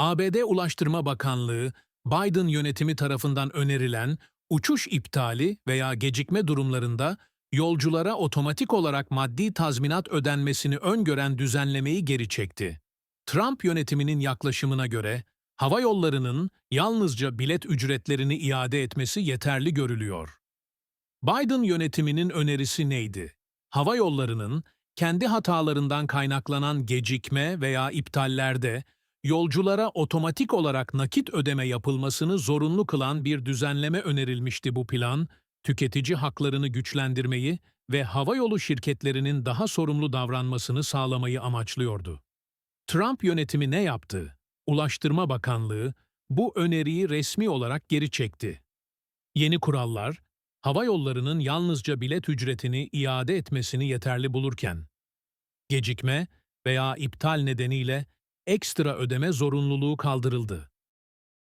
ABD Ulaştırma Bakanlığı, Biden yönetimi tarafından önerilen uçuş iptali veya gecikme durumlarında yolculara otomatik olarak maddi tazminat ödenmesini öngören düzenlemeyi geri çekti. Trump yönetiminin yaklaşımına göre, hava yollarının yalnızca bilet ücretlerini iade etmesi yeterli görülüyor. Biden yönetiminin önerisi neydi? Hava yollarının kendi hatalarından kaynaklanan gecikme veya iptallerde yolculara otomatik olarak nakit ödeme yapılmasını zorunlu kılan bir düzenleme önerilmişti bu plan, tüketici haklarını güçlendirmeyi ve havayolu şirketlerinin daha sorumlu davranmasını sağlamayı amaçlıyordu. Trump yönetimi ne yaptı? Ulaştırma Bakanlığı bu öneriyi resmi olarak geri çekti. Yeni kurallar, hava yollarının yalnızca bilet ücretini iade etmesini yeterli bulurken, gecikme veya iptal nedeniyle ekstra ödeme zorunluluğu kaldırıldı.